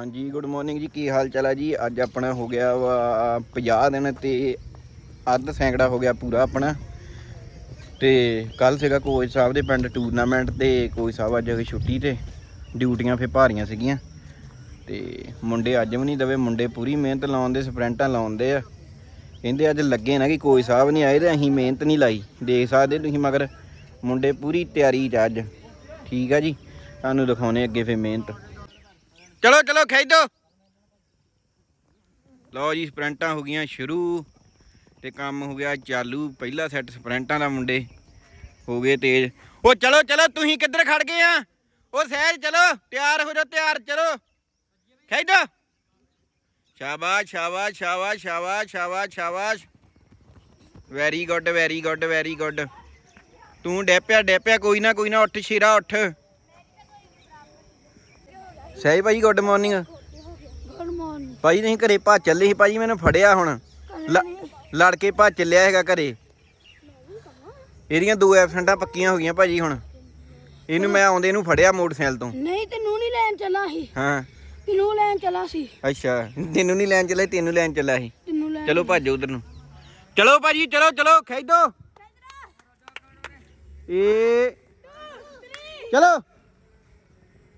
ਹਾਂਜੀ good morning ਜੀ, ਕੀ ਹਾਲ ਚਾਲ ਹੈ ਜੀ? ਅੱਜ ਆਪਣਾ ਹੋ ਗਿਆ ਵਾ 50 ਦਿਨ ਤੇ ਅੱਧ ਸੈਂਕੜਾ ਹੋ ਗਿਆ ਪੂਰਾ ਆਪਣਾ। ਤੇ ਕੱਲ ਸੀਗਾ ਕੋਚ ਸਾਹਿਬ ਦੇ ਪਿੰਡ ਟੂਰਨਾਮੈਂਟ ਤੇ, ਕੋਚ ਸਾਹਿਬ ਅੱਜ ਛੁੱਟੀ ਤੇ, ਡਿਊਟੀਆਂ ਫੇ ਭਾਰੀਆਂ ਸੀਗੀਆਂ। ਤੇ ਮੁੰਡੇ ਅੱਜ ਵੀ ਨਹੀਂ ਦਵੇ, ਮੁੰਡੇ ਪੂਰੀ ਮਿਹਨਤ ਲਾਉਂਦੇ ਸਪ੍ਰਿੰਟਾਂ ਲਾਉਂਦੇ ਆ। ਕਹਿੰਦੇ ਅੱਜ ਲੱਗੇ ਨਾ ਕਿ ਕੋਚ ਸਾਹਿਬ ਨਹੀਂ ਆਏ ਤੇ ਅਸੀਂ ਮਿਹਨਤ ਨਹੀਂ ਲਾਈ। ਦੇਖ ਸਕਦੇ ਤੁਸੀਂ, ਮਗਰ ਮੁੰਡੇ ਪੂਰੀ ਤਿਆਰੀ 'ਚ ਅੱਜ। ਠੀਕ ਆ ਜੀ, ਤੁਹਾਨੂੰ ਦਿਖਾਉਣੇ ਅੱਗੇ ਫੇ ਮਿਹਨਤ। ਚਲੋ ਚਲੋ ਖੇਡੋ ਲਓ ਜੀ, ਸਪ੍ਰਿੰਟਾਂ ਹੋ ਗਈਆਂ ਸ਼ੁਰੂ ਤੇ ਕੰਮ ਹੋ ਗਿਆ ਚਾਲੂ। ਪਹਿਲਾ ਸੈੱਟ ਸਪ੍ਰਿੰਟਾਂ ਦਾ ਮੁੰਡੇ, ਹੋ ਗਏ ਤੇਜ਼। ਉਹ ਚਲੋ ਚਲੋ, ਤੁਸੀਂ ਕਿੱਧਰ ਖੜ ਗਏ ਆ? ਉਹ ਸਹਿਜ, ਚਲੋ, ਤਿਆਰ ਹੋ ਜਾਓ, ਤਿਆਰ, ਚਲੋ। ਖੇਡੋ ਸ਼ਾਬਾਸ਼ ਸ਼ਾਬਾਸ਼ ਸ਼ਾਬਾਸ਼ ਸ਼ਾਬਾਸ਼ ਸ਼ਾਬਾਸ਼ ਸ਼ਾਬਾਸ਼। Very good very good very good ਤੂੰ ਡੈਪਿਆ ਡੈਪਿਆ, ਕੋਈ ਨਾ ਕੋਈ ਨਾ, ਉੱਠ ਸ਼ੇਰਾ, ਉੱਠ। ਸਹਿਜ ਭਾਈ ਗੁੱਡ ਮਾਰਨਿੰਗ ਗੁੱਡ ਮਾਰਨਿੰਗ ਭਾਈ ਨਹੀਂ ਘਰੇ ਭੱਜ ਚੱਲੇ ਸੀ ਭਾਜੀ ਮੈਨੂੰ ਫੜਿਆ ਹੁਣ। ਲੜ ਕੇ ਭੱਜ ਚੱਲਿਆ ਹੈਗਾ ਘਰੇ। ਇਹਦੀਆਂ ਦੋ ਐਬਸੈਂਟਾਂ ਪੱਕੀਆਂ ਹੋ ਗਈਆਂ ਭਾਜੀ ਹੁਣ। ਇਹਨੂੰ ਮੈਂ ਆਉਂਦੇ ਨੂੰ ਫੜਿਆ ਮੋਟਰਸਾਈਕਲ ਤੋਂ। ਨਹੀਂ ਤੈਨੂੰ ਨਹੀਂ ਲੈਣ ਚੱਲਾ ਸੀ। ਹਾਂ। ਤੈਨੂੰ ਲੈਣ ਚੱਲਾ ਸੀ। ਅੱਛਾ ਤੈਨੂੰ ਨਹੀਂ ਲੈਣ ਚੱਲਿਆ ਤੈਨੂੰ ਲੈਣ ਚੱਲਿਆ ਸੀ। ਚਲੋ ਭੱਜੋ ਉਧਰ ਨੂੰ। ਚਲੋ ਭਾਜੀ ਚਲੋ ਚਲੋ ਖੇਡੋ। ਏ ਚਲੋ।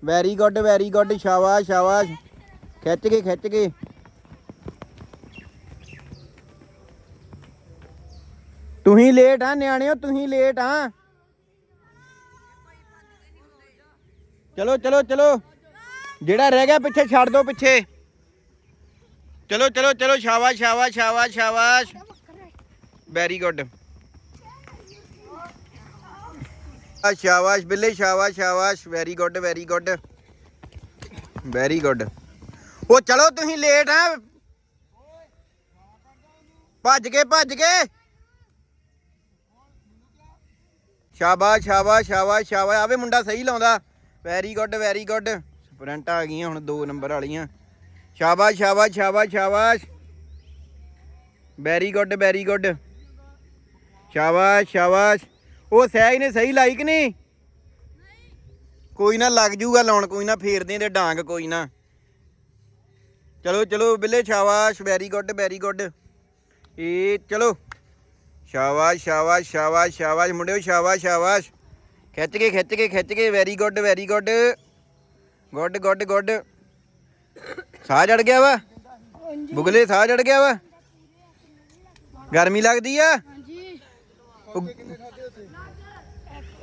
ਵੈਰੀ ਗੁੱਡ ਵੈਰੀ ਗੁੱਡ ਸ਼ਾਬਾਸ਼ ਸ਼ਾਬਾਸ਼। ਖਿੱਚ ਕੇ ਖਿੱਚ ਕੇ। ਤੁਸੀਂ ਲੇਟ ਆ ਨਿਆਣਿਓ, ਤੁਸੀਂ ਲੇਟ ਆ। ਚਲੋ ਚਲੋ ਚਲੋ। ਜਿਹੜਾ ਰਹਿ ਗਿਆ ਪਿੱਛੇ, ਛੱਡ ਦਿਓ ਪਿੱਛੇ। ਚਲੋ ਚਲੋ ਚਲੋ। ਸ਼ਾਬਾਸ਼ ਸ਼ਾਬਾਸ਼ ਸ਼ਾਬਾਸ਼ ਸ਼ਾਬਾਸ਼। ਵੈਰੀ ਗੁੱਡ ਆ ਸ਼ਾਬਾਸ਼ ਬਿੱਲੇ, ਸ਼ਾਬਾਸ਼ ਸ਼ਾਬਾਸ਼। Very good very good very good ਉਹ ਚਲੋ ਤੁਸੀਂ ਲੇਟ ਆ। ਭੱਜ ਕੇ ਭੱਜ ਕੇ ਸ਼ਾਬਾਸ਼ ਸ਼ਾਬਾਸ਼ ਸ਼ਾਬਾਸ਼ ਸ਼ਾਬਾਸ਼। ਆਵੇ ਮੁੰਡਾ ਸਹੀ ਲਾਉਂਦਾ। ਵੈਰੀ ਗੁੱਡ ਵੈਰੀ ਗੁੱਡ ਸਪ੍ਰਿੰਟਾਂ ਆ ਗਈਆਂ ਹੁਣ 2 ਨੰਬਰ ਵਾਲੀਆਂ। ਸ਼ਾਬਾਸ਼ ਸ਼ਾਬਾਸ਼ ਸ਼ਾਬਾਸ਼ ਸ਼ਾਬਾਸ਼। ਵੈਰੀ ਗੁੱਡ ਵੈਰੀ ਗੁੱਡ ਸ਼ਾਬਾਸ਼ ਸ਼ਾਬਾਸ਼। ਉਹ ਸਹਿਜ ਨੇ ਸਹੀ ਲਾਈ ਕਿ ਨਹੀਂ ਕੋਈ ਨਾ ਲੱਗ ਜੂਗਾ ਲਾਉਣ ਕੋਈ ਨਾ ਫੇਰਦੇ ਤੇ ਡਾਂਗ ਕੋਈ ਨਾ। ਚਲੋ ਚਲੋ ਬਿੱਲੇ ਸ਼ਾਬਾਸ਼ ਵੈਰੀ ਗੁੱਡ ਵੈਰੀ ਗੁੱਡ ਇਹ ਚਲੋ। ਸ਼ਾਬਾਸ਼ ਸ਼ਾਬਾਸ਼ ਸ਼ਾਬਾਸ਼ ਸ਼ਾਬਾਸ਼ ਮੁੰਡਿਓ ਸ਼ਾਬਾਸ਼ ਸ਼ਾਬਾਸ਼। ਖਿੱਚ ਕੇ ਖਿੱਚ ਕੇ ਖਿੱਚ ਕੇ very good very good good good good ਸਾਹ ਚੜ ਗਿਆ ਵਾ? ਬੁਗਲੇ ਸਾਹ ਚੜ ਗਿਆ ਵਾ? ਗਰਮੀ ਲੱਗਦੀ ਆ? ਹਾਂਜੀ।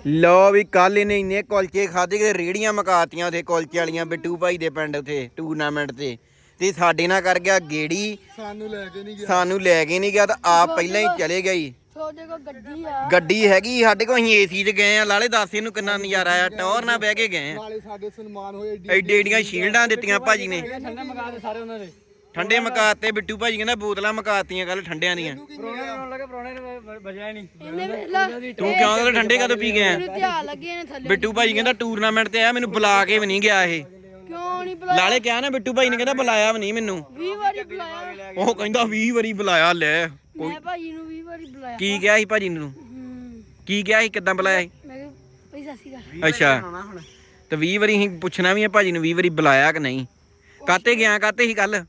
ਲਓ ਵੀ ਕੱਲ ਇਹਨੇ ਇੰਨੇ ਕੁਲਚੇ ਖਾਦੇ ਕਿ ਰੇੜੀਆਂ ਮਕਾਤੀਆਂ ਉਥੇ ਕੁਲਚੇ ਵਾਲੀਆਂ ਬਿੱਟੂ ਭਾਈ ਦੇ ਪਿੰਡ ਉਥੇ ਟੂਰਨਾਮੈਂਟ ਤੇ। ਤੇ ਸਾਡੇ ਨਾਲ ਕਰ ਗਿਆ ਗੇੜੀ। ਸਾਨੂੰ ਲੈ ਕੇ ਨਹੀਂ ਗਿਆ। ਸਾਨੂੰ ਲੈ ਕੇ ਨਹੀਂ ਗਿਆ ਤਾਂ ਆਪ ਪਹਿਲਾਂ ਹੀ ਚਲੇ ਗਈ। ਤੁਹਾਡੇ ਕੋਲ ਗੱਡੀ ਆ। ਗੱਡੀ ਹੈਗੀ ਸਾਡੇ ਕੋਲ ਅਸੀਂ ਏਸੀ 'ਚ ਗਏ ਆ। ਲਾਲੇ ਦੱਸ ਇਹਨੂੰ ਕਿੰਨਾ ਨਜ਼ਾਰਾ ਆਇਆ। ਟੌਰ ਨਾਲ ਬਹਿ ਕੇ ਗਏ ਆ। ਨਾਲੇ ਸਾਡੇ ਸਨਮਾਨ ਹੋਏ ਐਡੇ ਏਡੀਆਂ ਸ਼ੀਲਡਾਂ ਦਿੱਤੀਆਂ ਭਾਜੀ ਨੇ। ਠੰਡੇ ਮਗਾ ਦੇ ਸਾਰੇ ਉਹਨਾਂ ਦੇ। ਠੰਡੇ ਮਕਾਤੇ ਬਿੱਟੂ ਭਾਜੀ ਕਹਿੰਦਾ ਬੋਤਲਾਂ ਮਕਾਤੀਆਂ ਕੱਲ ਠੰਡਿਆਂ ਦੀਆਂ। ਪ੍ਰੋਣੇ ਨੂੰ ਲੱਗੇ ਪ੍ਰੋਣੇ ਨੇ ਵਜਿਆ ਨਹੀਂ। ਇਹਨੇ ਵੇਲਾ ਤੂੰ ਕਿਉਂ ਕਹਿੰਦਾ ਠੰਡੇ ਕਦੋਂ ਪੀ ਗਿਆ? ਮੈਨੂੰ ਧਿਆਨ ਲੱਗੇ ਨੇ ਥੱਲੇ। ਬਿੱਟੂ ਭਾਜੀ ਕਹਿੰਦਾ ਟੂਰਨਾਮੈਂਟ ਤੇ ਆਇਆ ਮੈਨੂੰ ਬੁਲਾ ਕੇ ਵੀ ਨਹੀਂ ਗਿਆ ਇਹ। ਕਿਉਂ ਨਹੀਂ ਬੁਲਾਇਆ? ਲਾਲੇ ਕਿਹਾ ਨਾ ਬਿੱਟੂ ਭਾਈ ਨੇ ਕਹਿੰਦਾ ਬੁਲਾਇਆ ਵੀ ਨਹੀਂ ਮੈਨੂੰ। 20 ਵਾਰੀ ਬੁਲਾਇਆ। ਉਹ ਕਹਿੰਦਾ 20 ਵਾਰੀ ਬੁਲਾਇਆ ਲੈ। ਮੈਂ ਭਾਜੀ ਨੂੰ 20 ਵਾਰੀ ਬੁਲਾਇਆ। ਕੀ ਕਿਹਾ ਸੀ ਭਾਜੀ ਨੂੰ? ਹੂੰ। ਕੀ ਕਿਹਾ ਸੀ ਕਿੱਦਾਂ ਬੁਲਾਇਆ ਸੀ? ਮੈਂ ਕਿਹਾ ਅੱਛਾ। ਤੇ 20 ਵਾਰੀ ਅਸੀਂ ਪੁੱਛਣਾ ਵੀ ਆ ਭਾਜੀ ਨੂੰ 20 ਵਾਰੀ ਬੁਲਾਇਆ ਕਿ ਨਹੀਂ? ਕਾਤੇ ਗਿਆ ਕਾਤੇ ਸੀ ਕੱਲ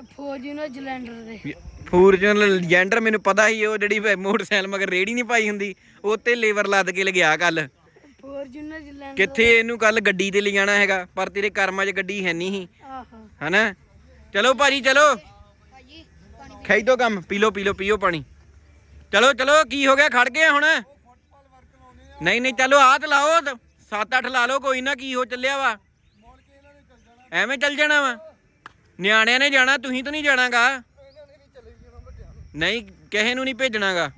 ਨੂੰ ਜਲੈਂਡਰ ਦੇ। ਫੋਰਚੂਨਰ ਲੈਜੈਂਡਰ ਮੈਨੂੰ ਪਤਾ ਸੀ ਉਹ ਜਿਹੜੀ ਮੋਟਰਸਾਈਕਲ ਮਗਰ ਰੇੜੀ ਨਹੀਂ ਪਾਈ ਹੁੰਦੀ ਉਹ ਤੇ ਲੇਬਰ ਲੱਦ ਕੇ ਲਗਿਆ ਕੱਲ। ਫੌਰਚੂਨਰ ਜਲੈਂਡਰ ਕਿੱਥੇ ਇਹਨੂੰ ਕੱਲ ਗੱਡੀ ਤੇ ਲਿਜਾਣਾ ਹੈਗਾ ਪਰ ਤੇਰੇ ਕਰਮਾਂ 'ਚ ਗੱਡੀ ਹੈ ਨਹੀਂ ਸੀ। ਆਹੋ। ਹਨਾ? ਚਲੋ ਭਾਜੀ ਚਲੋ। ਖੈਦੋ ਕੰਮ ਪੀ ਲਓ। ਪੀ ਲਓ ਪੀਓ ਪਾਣੀ। ਚਲੋ ਚਲੋ ਕੀ ਹੋ ਗਿਆ ਖੜ ਗਏ ਹੁਣ? ਨਹੀਂ ਨਹੀਂ ਚਲੋ ਆਹ ਤੇ ਲਾਓ 7-8 ਲਾ ਲਓ ਕੋਈ ਨਾ ਕੀ ਹੋ ਚੱਲਿਆ ਵਾ? ਐਵੇਂ ਚੱਲ ਜਾਣਾ ਵਾ। ਨਿਆਣਿਆਂ ਨੇ ਜਾਣਾ ਤੁਸੀਂ ਤਾਂ ਨਹੀਂ ਜਾਣਾਗਾ। ਨਹੀਂ ਕਿਸੇ ਨੂੰ ਨਹੀਂ ਭੇਜਣਾਗਾ।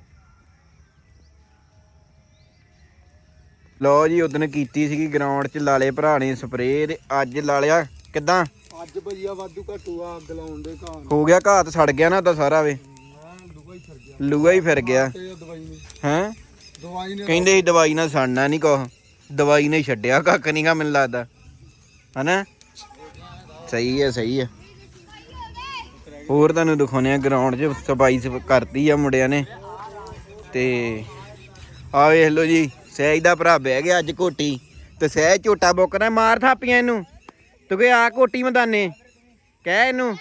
ਲਓ ਜੀ ਉਦੋਂ ਕੀਤੀ ਸੀਗੀ ਗਰਾਊਂਡ 'ਚ ਲਾਲੇ ਭਰਾ ਨੇ ਸਪਰੇਅ ਤੇ ਅੱਜ ਲਾਲਿਆ ਕਿਦਾਂ? ਅੱਜ ਭਈਆ ਵਾਧੂ ਘਟੂ ਆ ਅੱਗ ਲਾਉਣ ਦੇ ਘਾਹ ਹੋ ਗਿਆ ਘਾਤ ਸੜ ਗਿਆ ਨਾ ਤਾਂ ਸਾਰਾ ਵੇ। ਲੂਆ ਹੀ ਫਿਰ ਗਿਆ। ਹੈਂ ਦਵਾਈ ਨੇ ਕਹਿੰਦੇ ਸੀ ਦਵਾਈ ਨਾਲ ਸੜਨਾ ਨਹੀਂ ਕੁਛ। ਦਵਾਈ ਨੇ ਛੱਡਿਆ ਕੱਖ ਨਹੀਂਗਾ ਮੈਨੂੰ ਲੱਗਦਾ। ਹਨਾ? ਸਹੀ ਹੈ ਸਹੀ ਹੈ ਹੋਰ ਤੁਹਾਨੂੰ ਦਿਖਾਉਣੇ ਆ ਗਰਾਊਂਡ 'ਚ ਸਫ਼ਾਈ ਸਫ- ਕਰਤੀ ਆ ਮੁੰਡਿਆਂ ਨੇ। ਤੇ ਆ ਵੇਖ ਲਓ ਜੀ, ਸਹਿਜ ਦਾ ਭਰਾ ਬਹਿ ਗਿਆ ਅੱਜ ਕੋਟੀ ਤੇ ਸਹਿਜ ਝੋਟਾ ਬੁੱਕਣਾ ਮਾਰ ਥਾਪੀਆਂ ਇਹਨੂੰ। ਤੂੰ ਕਿ ਆ ਕੋਟੀ ਮੈਦਾਨੇ। ਕਹਿ ਇਹਨੂੰ,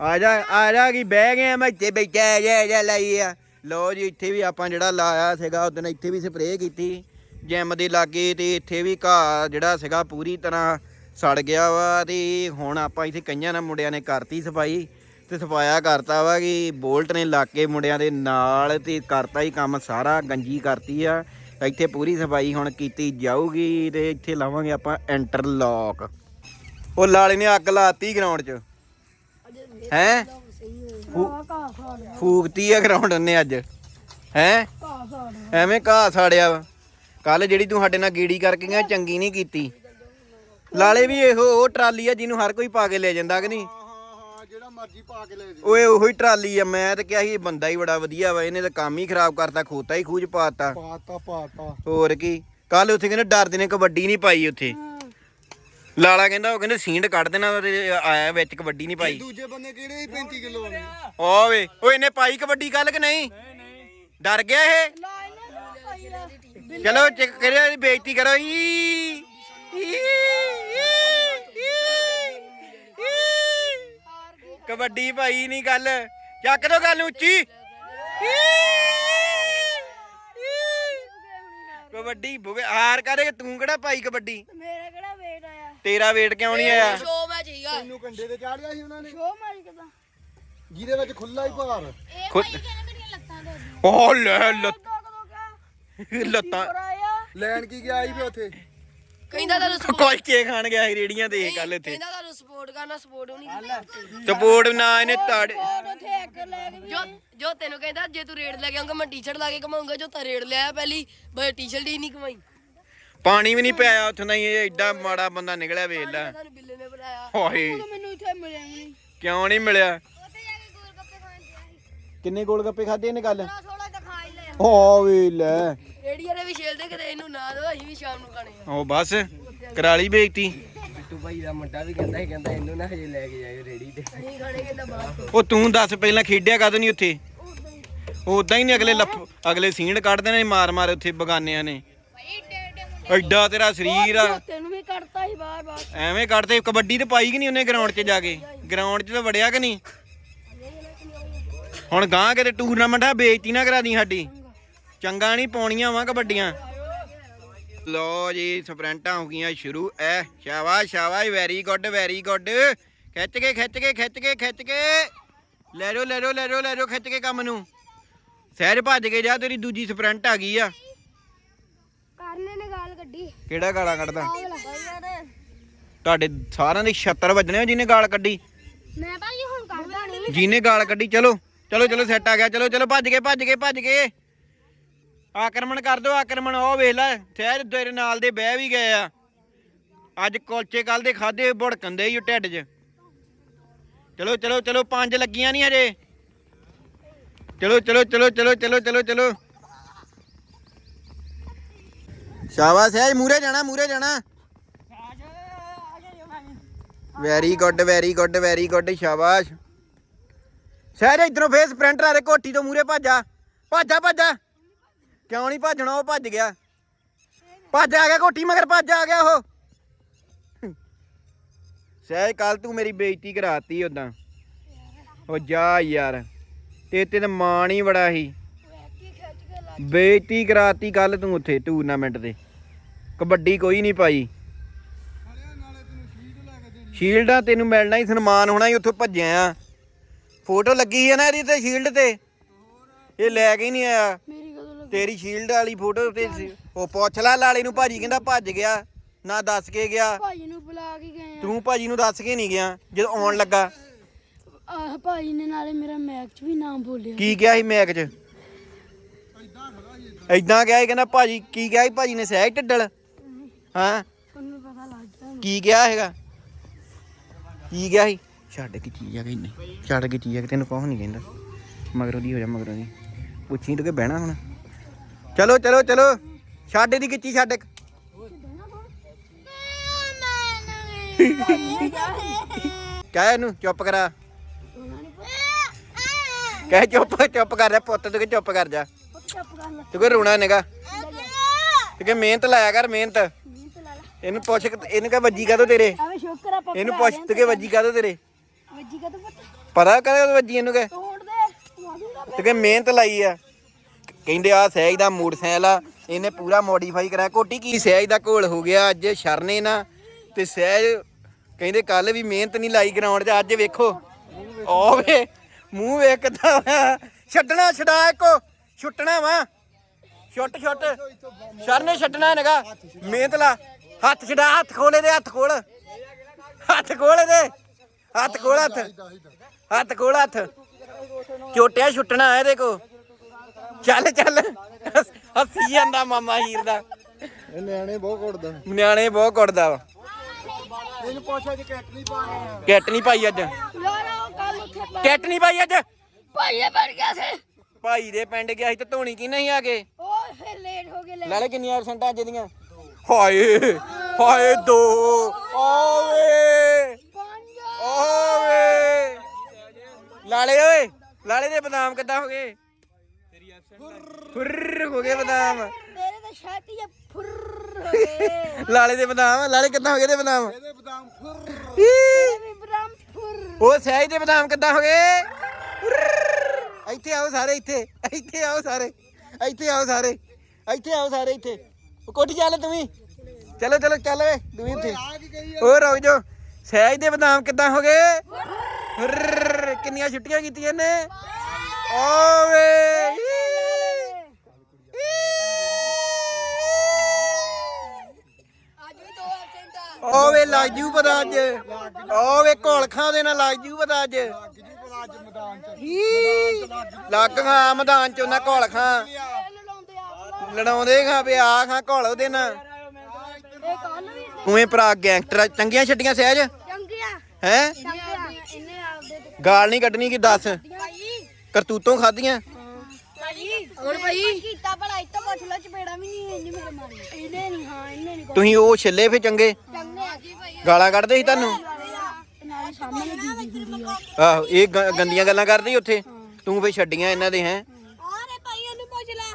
ਆ ਜਾ ਆ ਜਾ ਕੀ ਬਹਿ ਗਏ ਆ, ਮੈਂ ਇੱਥੇ ਬੈਠਾ ਜੈ ਜੈ ਲਈ ਆ। ਲੋ ਜੀ, ਇੱਥੇ ਵੀ ਆਪਾਂ ਜਿਹੜਾ ਲਾਇਆ ਸੀਗਾ ਉਦੋਂ ਇੱਥੇ ਵੀ ਸਪਰੇਅ ਕੀਤੀ। ਜਿਮ ਦੇ ਲਾਗੇ ਤੇ ਇੱਥੇ ਵੀ ਘਾਹ ਜਿਹੜਾ ਸੀਗਾ, ਪੂਰੀ ਤਰ੍ਹਾਂ ਸੜ ਗਿਆ ਵਾ ਤੇ ਹੁਣ ਆਪਾਂ ਇੱਥੇ ਕਈਆਂ ਨਾਲ ਮੁੰਡਿਆਂ ਨੇ ਕਰਤੀ ਸਫ਼ਾਈ ਤੇ ਸਫਾਇਆ ਕਰਤਾ ਵਾ ਕਿ ਬੋਲਟ ਨੇ ਲਾ ਕੇ ਮੁੰਡਿਆਂ ਦੇ ਨਾਲ ਤੇ ਕਰਤਾ ਹੀ ਕੰਮ ਸਾਰਾ, ਗੰਜੀ ਕਰਤੀ ਆ। ਇੱਥੇ ਪੂਰੀ ਸਫ਼ਾਈ ਹੁਣ ਕੀਤੀ ਜਾਊਗੀ ਤੇ ਇੱਥੇ ਲਾਵਾਂਗੇ ਆਪਾਂ ਇੰਟਰਲੌਕ। ਉਹ ਲਾਲੇ ਨੇ ਅੱਗ ਲਾਤੀ ਗਰਾਊਂਡ 'ਚ। ਹੈ? ਆਹ ਫੂਕਤੀ ਆ ਗਰਾਊਂਡ ਨੇ ਅੱਜ। ਹੈ? ਐਵੇਂ ਘਾਹ ਸਾੜਿਆ ਵਾ। ਕੱਲ ਜਿਹੜੀ ਤੂੰ ਸਾਡੇ ਨਾਲ ਗੀੜੀ ਕਰਕੇ ਗਿਆ ਚੰਗੀ ਨਹੀਂ ਕੀਤੀ। ਲਾਲੇ ਵੀ ਇਹੋ ਉਹ ਟਰਾਲੀ ਆ ਜਿਹਨੂੰ ਹਰ ਕੋਈ ਪਾ ਕੇ ਲੈ ਜਾਂਦਾ ਕਿ ਨਹੀਂ? ਹਾਂ ਹਾਂ ਹਾਂ ਜਿਹੜਾ ਮਰਜ਼ੀ ਪਾ ਕੇ ਲੈ ਜਾ ਓਏ ਉਹੀ ਟਰਾਲੀ ਆ ਮੈਂ ਤਾਂ ਕਿਹਾ ਸੀ ਇਹ ਬੰਦਾ ਹੀ ਬੜਾ ਵਧੀਆ ਵਾ ਇਹਨੇ ਤਾਂ ਕੰਮ ਹੀ ਖਰਾਬ ਕਰਤਾ ਖੋਤਾ ਹੀ ਖੂਜ ਪਾਤਾ। ਪਾਤਾ ਪਾਤਾ। ਹੋਰ ਕੀ? ਕੱਲ ਉੱਥੇ ਕਹਿੰਦੇ ਡਰਦੇ ਨੇ ਕਬੱਡੀ ਨਹੀਂ ਪਾਈ ਉੱਥੇ। ਲਾਲਾ ਕਹਿੰਦਾ ਉਹ ਕਹਿੰਦੇ ਸੀਂਡ ਕੱਢ ਦੇਣਾ ਤੇ ਆਇਆ ਵਿੱਚ ਕਬੱਡੀ ਨਹੀਂ ਪਾਈ। ਦੂਜੇ ਬੰਨੇ ਕਿਹੜੇ ਸੀ 35 ਕਿਲੋ ਵਾਲੇ? ਓਏ ਓਏ ਇਹਨੇ ਪਾਈ ਕਬੱਡੀ ਕੱਲ ਕਿ ਨਹੀਂ? ਡਰ ਗਿਆ ਇਹ? ਨਾ ਚਲੋ ਚੈੱਕ ਕਰਿਓ ਇਹਦੀ ਬੇਇੱਜ਼ਤੀ ਕਰੋ। ਗਈ ਕਬੱਡੀ ਭਾਈ ਨਹੀਂ ਗੱਲ। ਚੱਕ ਦੋ ਗੱਲ ਉੱਚੀ। ਕਬੱਡੀ ਭੁਗੇ ਹਾਰ ਕਰੇ ਤੂੰ? ਕਿਹੜਾ ਭਾਈ ਕਬੱਡੀ? ਮੇਰਾ ਕਿਹੜਾ ਵੇਟ ਆਇਆ? ਤੇਰਾ ਵੇਟ ਕਿਉਂ ਨਹੀਂ ਆਇਆ? ਸ਼ੋ ਮੈਚ ਹੀਗਾ ਤੈਨੂੰ ਕੰਡੇ ਤੇ ਚਾੜਿਆ ਸੀ ਉਹਨਾਂ ਨੇ। ਸ਼ੋ ਮੈਚ ਕਿਦਾਂ? ਜਿਹਦੇ ਵਿੱਚ ਖੁੱਲਾ ਹੀ ਭਾਰ। ਖੁਦ ਓ ਲੈ ਲੱਤ ਲੈਣ ਕੀ ਗਿਆ ਸੀ ਵੀ ਉੱਥੇ? ਕਹਿੰਦਾ ਤੁਹਾਨੂੰ ਕੁਲਚੇ ਖਾਣ ਗਿਆ ਸੀ ਰੇੜੀਆਂ ਤੇ ਕੱਲ ਇੱਥੇ। ਕਹਿੰਦਾ ਤੁਹਾਨੂੰ ਸਪੋਰਟ ਕਰਨਾ ਸਪੋਰਟ ਨਹੀਂ ਕੀਤੀ ਸਪੋਰਟ ਨਾ ਇਹਨੇ ਤਾੜੇ ਕੇ ਜੋ ਜੋ ਤੈਨੂੰ ਕਹਿੰਦਾ ਜੇ ਤੂੰ ਰੇਡ ਲੈ ਕੇ ਆਉਂਗਾ ਮੈਂ ਟੀ-ਸ਼ਰਟ ਲਾ ਕੇ ਘਮਾਉਂਗਾ ਜੋ ਤਾਂ ਰੇਡ ਲਿਆ ਪਹਿਲੀ ਬਸ ਟੀ-ਸ਼ਰਟ ਹੀ ਨਹੀਂ ਘਮਾਈ ਪਾਣੀ ਵੀ ਨਹੀਂ ਪਿਆਇਆ ਉੱਥੋਂ ਦਾ ਹੀ ਇਹ ਐਡਾ ਮਾੜਾ ਬੰਦਾ ਨਿਕਲਿਆ ਵੇਖ ਲੈ। ਤੁਹਾਨੂੰ ਬਿੱਲੇ ਨੇ ਬਣਾਇਆ। ਹਾਏ। ਉਦੋਂ ਮੈਨੂੰ ਇੱਥੇ ਮਿਲਿਆ ਨਹੀਂ। ਕਿਉਂ ਨਹੀਂ ਮਿਲਿਆ? ਕਿੰਨੇ ਗੋਲ ਗੱਪੇ ਖਾਦੇ ਇਹਨੇ ਤਾਂ ਖਾ ਹੀ ਲਿਆ। ਓ ਵੀ ਲੈ। ਰੇੜੀ ਵਾਲੇ ਵੀ ਛੇਲਦੇ ਕਿਤੇ ਇਹਨੂੰ ਨਾ ਦੋ ਅਸੀਂ ਵੀ ਸ਼ਾਮ ਨੂੰ ਖਾਣੇ ਆ। ਉਹ ਬਸ ਕਰਾਲੀ ਬੇਇੱਜ਼ਤੀ ਬਿੱਟੂ ਭਾਈ ਦਾ ਮੁੰਡਾ ਵੀ ਕਹਿੰਦਾ ਸੀ ਕਹਿੰਦਾ ਇਹਨੂੰ ਨਾ ਹਜੇ ਲੈ ਕੇ ਜਾਇਓ ਰੇੜੀ ਤੇ। ਅਸੀਂ ਖਾਣੇ ਕਹਿੰਦਾ ਬਾਅਦ ਚ। ਉਹ ਤੂੰ ਦੱਸ ਪਹਿਲਾਂ ਖੇਡਿਆ ਕਦੋਂ ਨਹੀਂ ਉੱਥੇ? ਉਦਾਂ ਹੀ ਨਹੀਂ ਅਗਲੇ ਲੱਫ ਅਗਲੇ ਸੀਂਡ ਕੱਢਦੇ ਨੇ ਮਾਰ ਮਾਰ ਉੱਥੇ ਬਗਾਨਿਆਂ ਨੇ। ਐਡਾ ਤੇਰਾ ਸਰੀਰ ਆ। ਤੈਨੂੰ ਵੀ ਕੱਢਤਾ ਸੀ ਬਾਹਰ ਬਾਹਰ ਐਵੇਂ ਕੱਢਦੇ ਕਬੱਡੀ ਤੇ ਪਾਈ ਕਿ ਨਹੀਂ ਉਹਨੇ ਗਰਾਊਂਡ 'ਚ ਜਾ ਕੇ? ਗਰਾਊਂਡ 'ਚ ਤਾਂ ਵੜਿਆ ਕਿ ਨਹੀਂ ਹੁਣ ਗਾਂ ਕਿਤੇ ਟੂਰਨਾਮੈਂਟ ਆ ਬੇਇੱਜ਼ਤੀ ਨਾ ਕਰਾ ਦੀ ਸਾਡੀ। ਚੰਗਾ ਨਹੀਂ ਪਾਉਣੀਆਂ ਵਾ ਕਬੱਡੀਆਂ। ਲੋ ਜੀ ਸਪ੍ਰਿੰਟਾਂ ਹੋ ਗਈਆਂ ਸ਼ੁਰੂ। ਐ ਸ਼ਾਬਾਸ਼ ਸ਼ਾਬਾਸ਼ ਵੈਰੀ ਗੁੱਡ ਵੈਰੀ ਗੁੱਡ ਖਿੱਚ ਕੇ ਖਿੱਚ ਕੇ ਖਿੱਚ ਕੇ ਖਿੱਚ ਕੇ। ਲੈ ਲੋ ਲੈ ਲੋ ਲੈ ਲੋ ਲੈ ਲੋ ਖਿੱਚ ਕੇ ਕੰਮ ਨੂੰ। ਸਹਿਜ ਭੱਜ ਕੇ ਜਾ ਤੇਰੀ ਦੂਜੀ ਸਪ੍ਰਿੰਟ ਆ ਗਈ ਆ। ਕਰਨੇ ਨੇ ਗਾਲ ਕੱਢੀ। ਕਿਹੜਾ ਗਾਲਾਂ ਕੱਢਦਾ? ਤੁਹਾਡੇ ਸਾਰਿਆਂ ਦੇ 76 ਵੱਜਣੇ ਜਿਹਨੇ ਗਾਲ ਕੱਢੀ। ਮੈਂ ਭਾਈ ਹੁਣ ਕਰਦਾ ਨਹੀਂ ਜਿਹਨੇ ਗਾਲ ਕੱਢੀ ਚਲੋ ਚਲੋ ਚਲੋ ਸੈੱਟ ਆ ਗਿਆ। ਚਲੋ ਚਲੋ ਭੱਜ ਕੇ ਭੱਜ ਕੇ ਭੱਜ ਕੇ। ਆਕਰਮਣ ਕਰ ਦਿਓ, ਆਕਰਮਣ। ਉਹ ਵੇਖ ਲੈ ਸਹਿਜ ਤੇਰੇ ਨਾਲ ਦੇ ਬਹਿ ਵੀ ਗਏ ਆ। ਅੱਜ ਕੁਲਚੇ ਕੱਲ ਦੇ ਖਾਦੇ ਭੜਕੰਦੇ ਹੀ ਢਿੱਡ 'ਚ। ਚਲੋ ਚਲੋ ਚਲੋ, ਪੰਜ ਲੱਗੀਆਂ ਨਹੀਂ ਹਜੇ ਚਲੋ ਚਲੋ ਚਲੋ ਚਲੋ ਚਲੋ ਚਲੋ ਚਲੋ। ਸ਼ਾਬਾਸ਼, ਸਹਿਜ ਮੂਰੇ ਜਾਣਾ ਮੂਰੇ ਜਾਣਾ। Very good very good very good ਸ਼ਾਬਾਸ਼। ਸਹਿਜ, ਇਧਰੋਂ ਫੇਰ ਸਪ੍ਰਿੰਟਰ ਆ ਰੇ ਕੋਠੀ ਤੋਂ ਮੂਰੇ ਭਾਜਾ ਭਾਜਾ ਭਾਜਾ ਕਿਉਂ ਨਹੀਂ ਭੱਜਣਾ? ਉਹ ਭੱਜ ਗਿਆ। ਭੱਜ ਆ ਗਿਆ ਕੋਠੀ ਮਗਰ ਭੱਜ ਆ ਗਿਆ ਉਹ। ਸਹਿਜ ਕੱਲ ਤੂੰ ਮੇਰੀ ਬੇਇੱਜ਼ਤੀ ਕਰਾਤੀ ਉਦਾਂ ਉਹ ਜਾ ਯਾਰ ਤੇ ਤੇ ਮਾਣ ਹੀ ਬੜਾ ਸੀ। ਬੇਇੱਜ਼ਤੀ ਕਰਾਤੀ ਕੱਲ ਤੂੰ ਉੱਥੇ ਟੂਰਨਾਮੈਂਟ ਤੇ। ਕਬੱਡੀ ਕੋਈ ਨਹੀਂ ਪਾਈ। ਸ਼ੀਲਡਾਂ ਤੈਨੂੰ ਮਿਲਣਾ ਹੀ, ਸਨਮਾਨ ਹੋਣਾ ਹੀ, ਉੱਥੋਂ ਭੱਜਿਆ ਆ। ਫੋਟੋ ਲੱਗੀ ਹੈ ਨਾ ਇਹਦੀ ਤੇ ਸ਼ੀਲਡ ਤੇ। ਇਹ ਲੈ ਕੇ ਹੀ ਨਹੀਂ ਆਇਆ। ਤੇਰੀ ਸ਼ੀਲਡ ਵਾਲੀ ਫੋਟੋ ਤੇ ਸੀ। ਉਹ ਪੁੱਛ ਲੈ ਲਾਲੇ ਨੂੰ ਭਾਜੀ ਕਹਿੰਦਾ ਭੱਜ ਗਿਆ ਨਾ ਦੱਸ ਕੇ ਗਿਆ। ਭਾਈ ਨੂੰ ਬੁਲਾ ਕੇ ਗਏ ਆ। ਤੂੰ ਭਾਜੀ ਨੂੰ ਦੱਸ ਕੇ ਨਹੀਂ ਗਿਆ ਜਦੋਂ ਆਉਣ ਲੱਗਾ। ਆਹ ਭਾਈ ਨੇ ਨਾਲੇ ਮੇਰਾ ਮੈਚ ਚ ਵੀ ਨਾਮ ਬੋਲਿਆ। ਕੀ ਕਿਹਾ ਸੀ ਮੈਕ 'ਚ? ਐਦਾਂ ਕਿਹਾ ਸੀ ਕਹਿੰਦਾ ਭਾਜੀ ਕੀ ਕਿਹਾ ਸੀ ਭਾਜੀ ਨੇ ਸਹਿਜ ਢੱਡਲ? ਹਾਂ? ਤੁਹਾਨੂੰ ਪਤਾ ਲੱਗ ਗਿਆ ਕੀ ਕਿਹਾ ਹੈਗਾ ਕੀ ਕਿਹਾ ਸੀ? ਛੱਡ ਕੇ ਚੀਜ਼ ਆ ਕਹਿੰਦੇ। ਛੱਡ ਕੇ ਚੀਜ਼ ਆ ਕਿ ਤੈਨੂੰ ਕੁਛ ਨਹੀਂ ਕਹਿੰਦਾ। ਮਗਰੋਂ ਦੀ ਹੋ ਜਾ ਮਗਰੋਂ ਦੀ। ਪੁੱਛੀ ਤੂੰ ਕਿ ਬਹਿਣਾ ਹੁਣ? ਚਲੋ ਚਲੋ ਚਲੋ। ਛੱਡ ਦੀ ਕਿੱਚੀ ਛੱਡ ਇੱਕ। ਕਹਿ ਇਹਨੂੰ ਚੁੱਪ ਕਰਾ। ਕਹਿ ਚੁੱਪ ਚੁੱਪ ਕਰ ਜਾ ਪੁੱਤ ਤੂੰ ਕਿ ਚੁੱਪ ਕਰ ਜਾ। ਕਰ ਤੂੰ ਕਿ ਰੋਣਾ ਨੇਗਾ ਤੂੰ ਕਿ ਮਿਹਨਤ ਲਾਇਆ ਕਰ ਮਿਹਨਤ। ਇਹਨੂੰ ਪੁੱਛ ਕੇ- ਇਹਨੂੰ ਕਹ ਵੱਜੀ ਕਾਹਤੋਂ ਤੇਰੇ? ਆਵੇ ਸ਼ੁਕਰ ਆ ਪੱਪਾ ਇਹਨੂੰ ਪੁੱਛ ਤੇ ਕਿ ਵੱਜੀ ਕਾਹਤੋਂ ਤੇਰੇ? ਵੱਜੀ ਕਾ ਤੂੰ ਪਤਾ? ਪਤਾ ਕਦੇ ਵੱਜੀ ਇਹਨੂੰ ਕਹ? ਤੋੜ ਦੇ ਮਾਰੂੰਗਾ ਤੇ ਕਿ ਮਿਹਨਤ ਲਾਈ ਆ। ਕਹਿੰਦੇ ਆ ਸਹਿਜ ਦਾ ਮੋਟਰਸਾਈਕਲ ਆ, ਇਹਨੇ ਪੂਰਾ ਮੋਡੀਫਾਈ ਕਰਾਇਆ। ਕੋਟੀ, ਕੀ ਸਹਿਜ ਦਾ ਘੋਲ ਹੋ ਗਿਆ? ਅੱਜ ਸ਼ਰਨੇ ਨਾ। ਤੇ ਸਹਿਜ ਕਹਿੰਦੇ ਕੱਲ ਵੀ ਮਿਹਨਤ ਨਹੀਂ ਲਾਈ ਗਰਾਊਂਡ 'ਚ, ਅੱਜ ਵੇਖੋ। ਓ ਮੂੰਹ ਵੇਖਦਾ ਛੱਡਣਾ, ਛਡਾ ਇੱਕੋ। ਛੁੱਟਣਾ ਵਾ। ਛੁੱਟ ਛੁੱਟ। ਸ਼ਰਨੇ ਛੱਡਣਾ ਨਗਾ ਮਿਹਨਤ ਲਾ। ਹੱਥ ਛਡਾ, ਹੱਥ ਖੋਲੇ ਦੇ ਹੱਥ ਖੋਲ। ਹੱਥ ਖੋਲੇ ਦੇ ਹੱਥ ਖੋਲ, ਹੱਥ। ਹੱਥ ਖੋਲ, ਹੱਥ। ਝੋਟਿਆ ਛੁੱਟਣਾ ਇਹਦੇ ਕੋ ਚੱਲ ਚੱਲ। ਹੱਸ- ਜਾਂਦਾ ਮਾਮਾ ਹੀਰ ਦਾ। ਇਹ ਨਿਆਣੇ ਬਹੁਤ ਕੁੱਟਦਾ। ਨਿਆਣੇ ਬਹੁਤ ਕੁੱਟਦਾ ਵਾ। ਇਹਨੂੰ ਪੁੱਛਿਆ ਜੇ ਕੈਟ ਨਹੀਂ ਪਾਣੇ ਆ। ਕਿੱਟ ਨਹੀਂ ਪਾਈ ਅੱਜ? ਯਾਰ ਉਹ ਕੱਲ ਉੱਥੇ ਪਾ- ਕਿੱਟ ਨਹੀਂ ਪਾਈ ਅੱਜ? ਭਾਈਏ ਬਣ ਗਿਆ ਸੀ। ਭਾਈ ਦੇ ਪਿੰਡ ਗਿਆ ਸੀ ਤੇ ਧੋਣੀ ਕੀ ਨਹੀਂ ਆ ਗਏ ਓਏ ਫਿਰ ਲੇਟ ਹੋ ਗਏ ਲੈ ਲਾਲੇ ਕਿੰਨੀਆਂ ਪਰਸੈਂਟਾਂ ਅੱਜ ਦੀਆਂ? ਹਾਏ ਹਾਏ ਦੋ। ਓਏ ਪੰਜ ਓਏ ਲਾਲੇ ਓਏ। ਲਾਲੇ ਦੇ ਬਦਾਮ ਕਿੱਦਾਂ ਹੋ ਗਏ? ਫੁਰ ਹੋ ਗਏ ਬਦਾਮ। ਤੇਰੇ ਤਾਂ ਛਾਤੀ ਆ ਫੁਰ ਹੋ ਗਏ। ਲਾਲੇ ਦੇ ਬਦਾਮ ਲਾਲੇ ਕਿੱਦਾਂ ਹੋ ਗਏ ਤੇ ਬਦਾਮ? ਇਹਦੇ ਬਦਾਮ ਫੁਰ ਫੁਰ ਉਹ ਸਹਿਜ ਦੇ ਬਦਾਮ ਕਿੱਦਾਂ ਹੋ ਗਏ? ਇੱਥੇ ਆਓ ਸਾਰੇ ਇੱਥੇ। ਇੱਥੇ ਆਓ ਸਾਰੇ। ਇੱਥੇ ਆਓ ਸਾਰੇ। ਇੱਥੇ ਆਓ ਸਾਰੇ ਇੱਥੇ। ਉਹ ਕੋਠੀ ਚੱਲ ਤੂੰ ਵੀ। ਚਲੋ ਚਲੋ ਚੱਲ ਵੇ ਤੂੰ ਵੀ ਇੱਥੇ। ਆ ਕੀ ਗਈ ਓ ਰੁਕ ਜਾ ਸਹਿਜ ਦੇ ਬਦਾਮ ਕਿੱਦਾਂ ਹੋ ਗਏ? ਹੁਰਰ, ਕਿੰਨੀਆਂ ਛੁੱਟੀਆਂ ਕੀਤੀਆਂ ਨੇ ਓਵੇ ਅੱਜ ਵੀ ਦੋ ਆ ਓਵੇ ਲੱਗ ਜੂ ਪਤਾ ਅੱਜ। ਓਵੇ ਘੋਲ ਖਾਂ ਦੇ ਨਾਲ ਲੱਗ ਜੂ ਪਤਾ ਅੱਜ। ਲੱਗ ਗਾ ਮੈਦਾਨ ਚ ਉਹਨਾਂ ਘੋਲ ਖਾਂ ਲੜਾਉਂਦੇ ਖਾਂ ਵੀ ਆ ਖਾਂ ਘੋਲ ਉਹਦੇ ਨਾਲ। ਇਹ ਕੱਲ ਵੀ ਉਵੇਂ ਭਰਾ ਗੈਂਗਸਟਰ ਚੰਗੀਆਂ ਛੱਡੀਆਂ ਸਹਿਜ? ਚੰਗਿਆ। ਹੈ? ਤੇ ਗਾਲ ਨਹੀਂ ਕੱਢਣੀ ਕਿ ਦੱਸ? ਕਰਤੂਤੋਂ ਖਾਧੀਆਂ? ਭਾਈ? ਹੁਣ ਭਾਈ ਕੀਤਾ ਭਲਾ ਇੱਥੇ ਪੁੱਛ ਲੋ ਚਪੇੜਾ ਵੀ ਨਹੀਂ ਇੰਨੀ ਮੇਰੇ ਮਾਰੀ। ਇਹਨੇ ਨਹੀਂ ਹਾਂ ਇਹਨੇ ਨਹੀਂ ਤੁਸੀਂ ਉਹ ਛੱਲੇ ਫੇ ਚੰਗੇ। ਗਾਲਾਂ ਕੱਢਦੇ ਸੀ ਤੁਹਾਨੂੰ? ਨਾਲੇ ਸਾਹਮਣੇ ਦੀਦੀ ਹੁੰਦੀ ਆ ਆਹੋ ਇਹ ਗ- ਗੰਦੀਆਂ ਗੱਲਾਂ ਕਰਦੇ ਉੱਥੇ? ਤੂੰ ਫੇ ਛੱਡੀਆਂ ਇਹਨਾਂ ਦੇ ਹੈ? ਆਰੇ ਭਾਈ ਇਹਨੂੰ ਪੁੱਛ ਲੈ।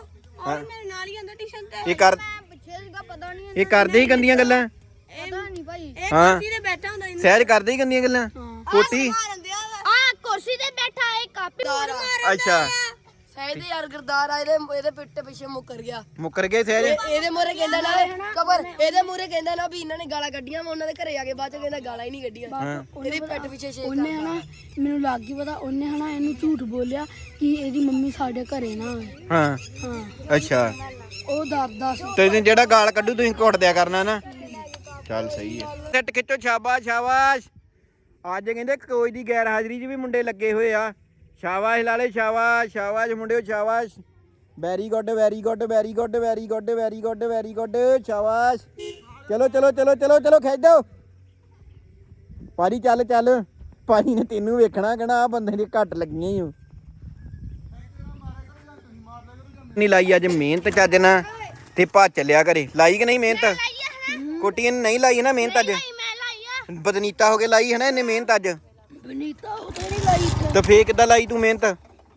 ਹਾਂ। ਮੇਰੇ ਨਾਲ ਹੀ ਆਂਦਾ ਟਿਊਸ਼ਨ ਤੇ। ਇਹ ਕਰ ਪਿੱਛੇ ਸੀਗਾ ਪਤਾ ਨਹੀਂ ਇਹ ਕਰਦੇ ਹੀ ਗੰਦੀਆਂ ਗੱਲਾਂ? ਪਤਾ ਨਹੀਂ ਭਾਈ। ਹਾਂ। ਤੇ ਬੈਠਾ ਹੁੰਦਾ ਸਹਿਜ ਕਰਦੇ ਹੀ ਗੰਦੀਆਂ ਗੱਲਾਂ? ਕੋਟੀ? ਆ ਕੁਰਸੀ ਤੇ ਬੈਠਾ ਇਹ ਕਾਪੀ ਮਾਰ ਅੱਛਾ। ਸਹਿਜ ਦੇ ਯਾਰ ਗਰਦਾਰ ਆ ਇਹਦੇ ਇਹਦੇ ਪਿੱਟ ਪਿੱਛੇ ਮੁੱਕਰ ਗਿਆ। ਮੁੱਕਰ ਗਏ ਸਹਿਜ ਇਹ- ਇਹਦੇ ਮੂਹਰੇ ਕਹਿੰਦਾ ਨਾ ਕਬਰ ਇਹਦੇ ਮੂਹਰੇ ਕਹਿੰਦਾ ਨਾ ਵੀ ਇਹਨਾਂ ਨੇ ਗਾਲਾਂ ਕੱਢੀਆਂ ਮੈਂ ਉਹਨਾਂ ਦੇ ਘਰੇ ਆ ਕੇ ਬਾਅਦ ਚ ਕਹਿੰਦਾ ਗਾਲਾਂ ਹੀ ਨਹੀਂ ਕੱਢੀਆਂ। ਹਾਂ। ਇਹਦੀ ਪਿੱਟ ਪਿੱਛੇ ਛੇ ਉਹਨੇ ਹਨਾ ਮੈਨੂੰ ਲੱਗ ਗਈ ਪਤਾ ਉਹਨੇ ਹਨਾ ਇਹਨੂੰ ਝੂਠ ਬੋਲਿਆ ਕਿ ਇਹਦੀ ਮੰਮੀ ਸਾਡੇ ਘਰੇ ਨਾ ਆਵੇ। ਹਾਂ। ਹਾਂ। ਅੱਛਾ। ਉਹ ਡਰਦਾ ਸੀ ਤੇ ਇਹਨੂੰ ਜਿਹੜਾ ਗਾਲ ਕੱਢੂ ਤੁਸੀਂ ਘੁੱਟ ਦਿਆ ਕਰਨਾ ਨਾ। ਚੱਲ ਸਹੀ ਹੈ ਸੈੱਟ ਖਿੱਚੋ ਸ਼ਾਬਾਸ਼ ਸ਼ਾਬਾਸ਼। ਅੱਜ ਕਹਿੰਦੇ ਕੋਈ ਦੀ ਗੈਰ ਹਾਜ਼ਰੀ 'ਚ ਵੀ ਮੁੰਡੇ ਲੱਗੇ ਹੋਏ ਆ। ਸ਼ਾਬਾਸ਼ ਲਾਲੇ ਸ਼ਾਬਾਸ਼ ਸ਼ਾਬਾਸ਼ ਮੁੰਡਿਓ ਸ਼ਾਬਾਸ਼। Very good very good very good very good very good very good ਸ਼ਾਬਾਸ਼। ਚਲੋ ਚਲੋ ਚਲੋ ਚਲੋ ਚਲੋ ਦਿਓ ਪਾਰੀ ਚੱਲ ਚੱਲ। ਪਾਰੀ ਨੇ ਤੈਨੂੰ ਵੇਖਣਾ ਕਹਿਣਾ ਆ ਬੰਦੇ ਦੀ ਘੱਟ ਲੱਗੀਆਂ ਹੀ ਨਹੀਂ ਲਾਈ ਅੱਜ ਮਿਹਨਤ ਚੱਜ ਨਾ ਤੇ ਭੱਜ ਚੱਲਿਆ ਘਰੇ ਲਾਈ ਕਿ ਨਹੀਂ ਮਿਹਨਤ? ਕੋਟੀ ਨੇ ਨਹੀਂ ਲਾਈ ਨਾ ਮਿਹਨਤ ਅੱਜ? ਬਦਨੀਤਾ ਹੋ ਕੇ ਲਾਈ ਹੈ ਨਾ ਇਹਨੇ ਮਿਹਨਤ ਅੱਜ? ਬਨੀਤਾ ਤੇ ਨਹੀਂ ਲਾਈ ਇੱਥੇ। ਤੇ ਫੇਰ ਕਿੱਦਾਂ ਲਾਈ ਤੂੰ ਮਿਹਨਤ?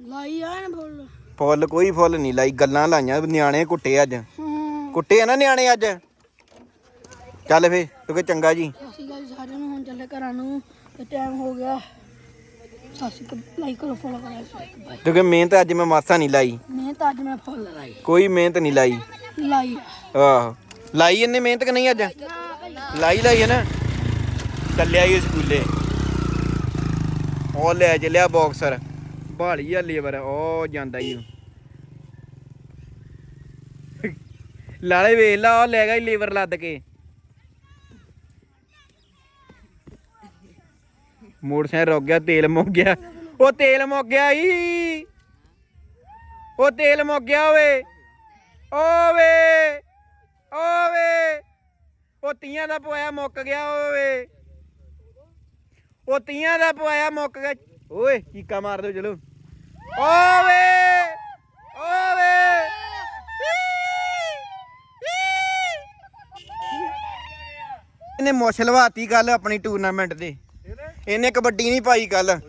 ਲਾਈ ਆ ਨਾ ਬੋਲ ਫੁੱਲ ਕੋਈ ਫੁੱਲ ਨਹੀਂ ਲਾਈ ਗੱਲਾਂ ਲਾਈਆਂ ਨਿਆਣੇ ਕੁੱਟੇ ਅੱਜ। ਹਾਂ। ਕੁੱਟੇ ਆ ਨਾ ਨਿਆਣੇ ਅੱਜ? ਚੱਲ ਫੇ ਤੂੰ ਕਿ ਚੰਗਾ ਜੀ। ਅਸੀਂ ਗੱਲ ਸਾਰਿਆਂ ਨੂੰ ਹੁਣ ਚੱਲੇ ਘਰਾਂ ਨੂੰ ਤੇ ਟਾਈਮ ਹੋ ਗਿਆ। ਸਾਸੀ ਕੋ ਲਾਈਕ ਕਰੋ ਫੋਲੋ ਕਰੋ ਬਾਈ ਤੂੰ ਕਿ ਮਿਹਨਤ ਅੱਜ ਮੈਂ ਮਾਸਾ ਨਹੀਂ ਲਾਈ। ਮੈਂ ਤਾਂ ਅੱਜ ਮੈਂ ਫੁੱਲ ਲਾਈ। ਕੋਈ ਮਿਹਨਤ ਨਹੀਂ ਲਾਈ। ਲਾਈ ਆਹੋ ਲਾਈ ਇਹਨੇ ਮਿਹਨਤ ਕਿ ਨਹੀਂ ਅੱਜ? ਲਾਈ ਲਾਈ ਹੈ ਨਾ? ਚੱਲਿਆ ਹੀ ਸਕੂਲੇ। ਉਹ ਲੈ ਚੱਲਿਆ ਬਾਕਸਰ ਭਾਲੀ ਆ ਲੇਬਰ, ਉਹ ਜਾਂਦਾ ਹੀ ਲਾਲੇ ਵੇਖ ਲਾ, ਉਹ ਲੈ ਗਿਆ ਲੇਬਰ ਲੱਦ ਕੇ। ਮੋਟਰਸਾਈਕਲ ਰੁਕ ਗਿਆ, ਤੇਲ ਮੁੱਕ ਗਿਆ। ਉਹ ਤੇਲ ਮੁੱਕ ਗਿਆ ਈ। ਉਹ ਤੇਲ ਮੁੱਕ ਗਿਆ ਓਏ। ਓਵੇ ਓਵੇ। ਉਹ ਤੀਆਂ ਦਾ ਪੋਇਆ ਮੁੱਕ ਗਿਆ ਓਵੇ। ਉਹ ਤੀਆਂ ਦਾ ਪਵਾਇਆ ਮੁੱਕ ਗਿਆ। ਓਏ ਚੀਕਾ ਮਾਰ ਦਿਓ ਚਲੋ। ਓਵੇ ਓਵੇ। ਇਹਨੇ ਮੁੱਛ ਲਵਾਤੀ ਕੱਲ ਆਪਣੀ ਟੂਰਨਾਮੈਂਟ ਦੇ ਇਹਨੇ ਕਬੱਡੀ ਨਹੀਂ ਪਾਈ ਕੱਲ।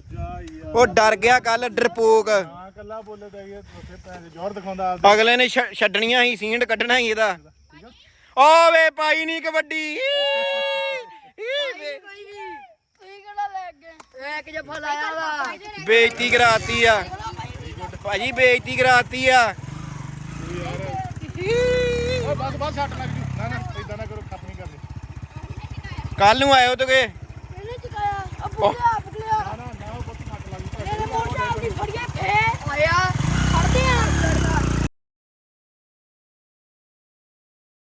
ਉਹ ਡਰ ਗਿਆ ਕੱਲ ਡਰਪੋਕ। ਹਾਂ ਕੱਲਾ ਬੋਲੇ ਤਾਂ ਇਹ ਉੱਥੇ ਪੈਸੇ ਜ਼ੋਰ ਦਿਖਾਉਂਦਾ ਅਗਲੇ ਨੇ ਛ- ਛੱਡਣੀਆਂ ਸੀ ਸੀਂਡ ਕੱਢਣਾ ਸੀ ਇਹਦਾ। ਓ ਵੇ ਪਾਈ ਨਹੀਂ ਕਬੱਡੀ। ਮੈਂ ਬੇਇੱਜ਼ਤੀ ਕਰਾਤੀ ਆ। ਭਾਜੀ ਬੇਇੱਜ਼ਤੀ ਕਰਾਤੀ ਆ। ਕੱਲ ਨੂੰ ਆਇਓ ਤੁਗੇ। ਇਹਨੇ ਚਕਾਇਆ ਅਬੂ ਆਪ ਗਿਆ ਨਾ ਨਾ ਉਹ ਬਹੁਤ ਛੱਟ ਲੱਗ ਜੂ। ਮੇਰੇ ਮੋਢੇ ਆਪਣੀ ਫੜੀਏ ਫੇ ਆਇਆ।